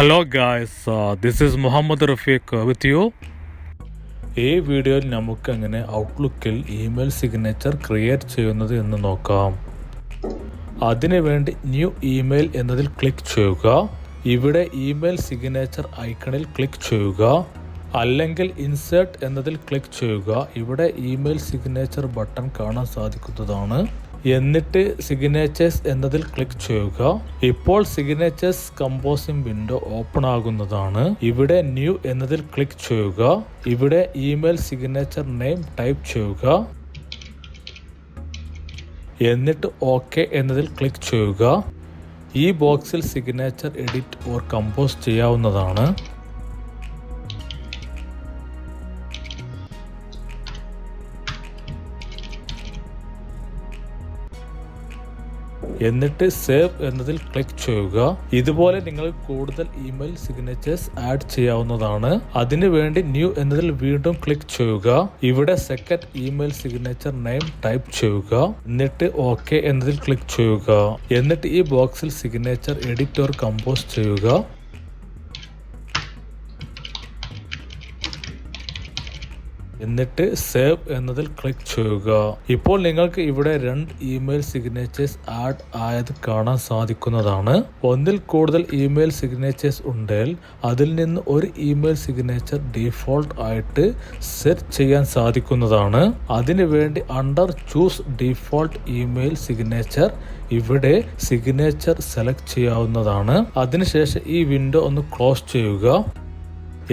Hello guys this is Muhammad Rafeeq with you ഈ വീഡിയോയിൽ നമുക്ക് എങ്ങനെ ഔട്ട്ലുക്കിൽ ഇമെയിൽ സിഗ്നേച്ചർ ക്രിയേറ്റ് ചെയ്യുന്നത് എന്ന് നോക്കാം. അതിനുവേണ്ടി ന്യൂ ഇമെയിൽ എന്നതിൽ ക്ലിക്ക് ചെയ്യുക. ഇവിടെ ഇമെയിൽ സിഗ്നേച്ചർ ഐക്കണിൽ ക്ലിക്ക് ചെയ്യുക. അല്ലെങ്കിൽ ഇൻസേർട്ട് എന്നതിൽ ക്ലിക്ക് ചെയ്യുക. ഇവിടെ ഇമെയിൽ സിഗ്നേച്ചർ ബട്ടൺ കാണാൻ സാധിക്കുന്നതാണ്. എന്നിട്ട് സിഗ്നേച്ചേഴ്സ് എന്നതിൽ ക്ലിക്ക് ചെയ്യുക. ഇപ്പോൾ സിഗ്നേച്ചേഴ്സ് കമ്പോസിംഗ് വിൻഡോ ഓപ്പൺ ആകുന്നതാണ്. ഇവിടെ ന്യൂ എന്നതിൽ ക്ലിക്ക് ചെയ്യുക. ഇവിടെ ഇമെയിൽ സിഗ്നേച്ചർ നെയിം ടൈപ്പ് ചെയ്യുക. എന്നിട്ട് ഓക്കെ എന്നതിൽ ക്ലിക്ക് ചെയ്യുക. ഈ ബോക്സിൽ സിഗ്നേച്ചർ എഡിറ്റ് ഓർ കമ്പോസ് ചെയ്യാവുന്നതാണ്. എന്നിട്ട് സേവ് എന്നതിൽ ക്ലിക്ക് ചെയ്യുക. ഇതുപോലെ നിങ്ങൾ കൂടുതൽ ഇമെയിൽ സിഗ്നേച്ചേഴ്സ് ആഡ് ചെയ്യാവുന്നതാണ്. അതിനുവേണ്ടി ന്യൂ എന്നതിൽ വീണ്ടും ക്ലിക്ക് ചെയ്യുക. ഇവിടെ second email signature name type ചെയ്യുക. എന്നിട്ട് ഓക്കെ എന്നതിൽ ക്ലിക്ക് ചെയ്യുക. എന്നിട്ട് ഈ ബോക്സിൽ സിഗ്നേച്ചർ എഡിറ്റ് ഓർ കമ്പോസ് ചെയ്യുക. എന്നിട്ട് സേവ് എന്നതിൽ ക്ലിക്ക് ചെയ്യുക. ഇപ്പോൾ നിങ്ങൾക്ക് ഇവിടെ രണ്ട് ഇമെയിൽ സിഗ്നേച്ചേഴ്സ് ആഡ് ആയത് കാണാൻ സാധിക്കുന്നതാണ്. ഒന്നിൽ കൂടുതൽ ഇമെയിൽ സിഗ്നേച്ചേഴ്സ് ഉണ്ടെങ്കിൽ അതിൽ നിന്ന് ഒരു ഇമെയിൽ സിഗ്നേച്ചർ ഡീഫോൾട്ട് ആയിട്ട് സെറ്റ് ചെയ്യാൻ സാധിക്കുന്നതാണ്. അതിനുവേണ്ടി under choose default email signature ഇവിടെ സിഗ്നേച്ചർ സെലക്ട് ചെയ്യാവുന്നതാണ്. അതിനുശേഷം ഈ വിൻഡോ ഒന്ന് ക്ലോസ് ചെയ്യുക.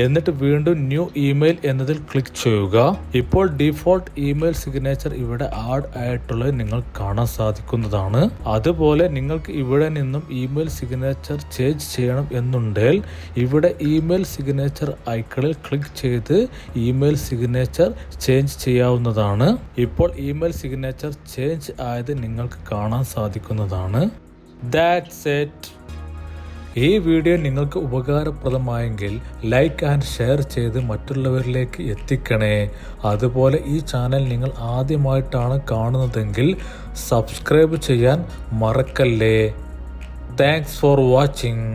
എന്നിട്ട് വീണ്ടും ന്യൂ ഇമെയിൽ എന്നതിൽ ക്ലിക്ക് ചെയ്യുക. ഇപ്പോൾ ഡിഫോൾട്ട് ഇമെയിൽ സിഗ്നേച്ചർ ഇവിടെ ആഡ് ആയിട്ടുള്ളത് നിങ്ങൾ കാണാൻ സാധിക്കുന്നതാണ്. അതുപോലെ നിങ്ങൾക്ക് ഇവിടെ നിന്നും ഇമെയിൽ സിഗ്നേച്ചർ ചേഞ്ച് ചെയ്യണം എന്നുണ്ടെങ്കിൽ ഇവിടെ ഇമെയിൽ സിഗ്നേച്ചർ ഐക്കണിൽ ക്ലിക്ക് ചെയ്ത് ഇമെയിൽ സിഗ്നേച്ചർ ചേഞ്ച് ചെയ്യാവുന്നതാണ്. ഇപ്പോൾ ഇമെയിൽ സിഗ്നേച്ചർ ചേഞ്ച് ആയത് നിങ്ങൾക്ക് കാണാൻ സാധിക്കുന്നതാണ്. ദാറ്റ്സ് ഇറ്റ് ഈ വീഡിയോ നിങ്ങൾക്ക് ഉപകാരപ്രദമായെങ്കിൽ ലൈക്ക് ആൻഡ് ഷെയർ ചെയ്ത് മറ്റുള്ളവരിലേക്ക് എത്തിക്കണേ. അതുപോലെ ഈ ചാനൽ നിങ്ങൾ ആദ്യമായിട്ടാണ് കാണുന്നതെങ്കിൽ സബ്സ്ക്രൈബ് ചെയ്യാൻ മറക്കല്ലേ. Thanks for watching